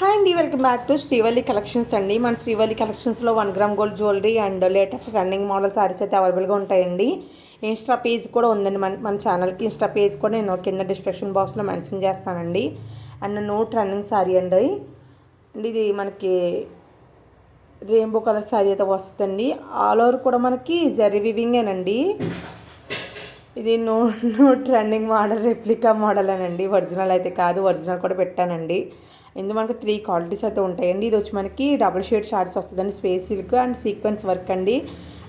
Hi అండి welcome back to Srivalli collections అండి. మన శ్రీవల్లి కలెక్షన్స్లో one gram gold jewellery and latest running model saris అయితే అవైలబుల్గా ఉంటాయండి. ఇన్స్టా పేజ్ కూడా ఉందండి మన మన ఛానల్కి. ఇన్స్టా పేజ్ కూడా నేను కింద డిస్క్రిప్షన్ బాక్స్లో మెన్షన్ చేస్తానండి. అండ్ నోట్ రన్నింగ్ శారీ అండి. అండ్ ఇది మనకి రెయిన్బో కలర్ శారీ అయితే వస్తుందండి. ఆల్ ఓవర్ కూడా మనకి జరీ వివింగేనండి ఇది no no trending model replica model అనండి. ఒరిజినల్ అయితే కాదు ఒరిజినల్ కూడా పెట్టానండి. ఇందులో మనకు త్రీ క్వాలిటీస్ అయితే ఉంటాయండి. ఇది వచ్చి మనకి డబుల్ షేడ్ షార్ట్స్ వస్తుందండి. Space silk and sequence work అండి.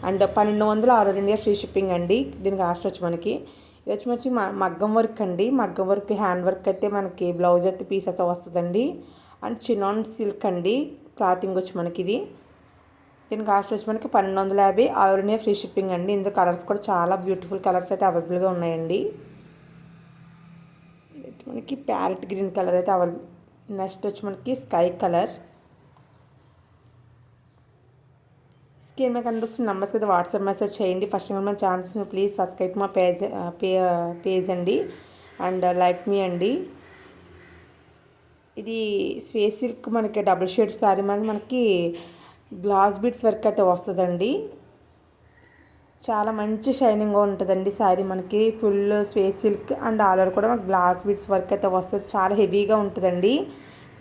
అండ్ పన్నెండు వందల ఆరు ఇండియా ఫ్రీ షిప్పింగ్ అండి. దీని కాస్ట్ వచ్చి మనకి. ఇది వచ్చి మంచి మగ్గం వర్క్ అండి. మగ్గం వర్క్ హ్యాండ్ వర్క్ అయితే మనకి బ్లౌజ్ అయితే పీస్ అయితే వస్తుందండి. అండ్ చినాన్ సిల్క్ అండి. క్లాతింగ్ వచ్చి మనకి ఇది. దీని కాస్ట్ వచ్చి మనకి పన్నెండు వందల యాభై. ఆల్ ఇండియా ఫ్రీ షిప్పింగ్ అండి. ఇందులో కలర్స్ కూడా చాలా బ్యూటిఫుల్ కలర్స్ అయితే అవైలబుల్గా ఉన్నాయండి. మనకి ప్యారెట్ గ్రీన్ కలర్ అయితే అవైలబుల్. నెక్స్ట్ వచ్చి మనకి స్కై కలర్. స్క్రీన్ మీద కనిపిస్తున్న నెంబర్స్కి అయితే వాట్సాప్ మెసేజ్ చేయండి. ఫస్ట్ టైం మన ఛానల్స్ని ప్లీజ్ సబ్స్క్రైబ్ మా పేజ్ పేజ్ అండి. అండ్ లైక్ మీ అండి. ఇది స్పేస్ సిల్క్ మనకి డబుల్ షేడ్ శారీ మనకి మనకి గ్లాస్ బీడ్స్ వర్క్ అయితే వస్తుందండి. చాలా మంచి షైనింగ్గా ఉంటుందండి శారీ మనకి. Full space silk and all కూడా మనకి గ్లాస్ బీడ్స్ వర్క్ అయితే వస్తుంది. చాలా హెవీగా ఉంటుందండి.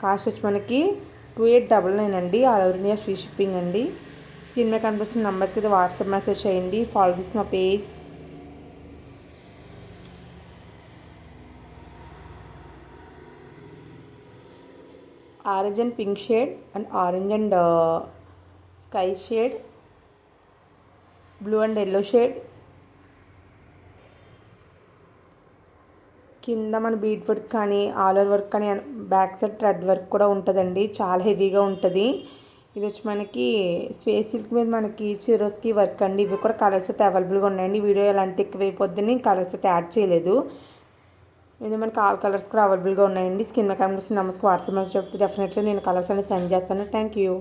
కాస్ట్ వచ్చి మనకి టూ ఎయిట్ డబల్ నైన్ అండి. All over India free shipping అండి. స్క్రీన్ మీద కనిపిస్తున్న నెంబర్కి అయితే వాట్సాప్ మెసేజ్ చేయండి. ఫాలో దిస్ మా page. Orange and pink shade and orange and sky shade blue and yellow shade. కింద మన బీట్ వర్క్ కానీ ఆల్ ఓవర్ వర్క్ కానీ బ్యాక్ సైడ్ థ్రెడ్ వర్క్ కూడా ఉంటుందండి. చాలా హెవీగా ఉంటుంది. ఇది వచ్చి మనకి స్పేస్ సిల్క్ మీద మనకి చిరోస్కి వర్క్ అండి. ఇవి కూడా కలర్స్ అయితే అవైలబుల్గా ఉన్నాయండి. వీడియో ఎలాంటి ఎక్కువైపోద్దని కలర్స్ అయితే యాడ్ చేయలేదు. ఇది మనకి ఆల్ కలర్స్ కూడా అవైలబుల్గా ఉన్నాయండి. స్కిన్ మెకానిక్స్ నమస్కారం వాట్సాప్ మెసేజ్ చెప్తే డెఫినెట్లీ నేను కలర్స్ అనేది సెండ్ చేస్తాను. Thank you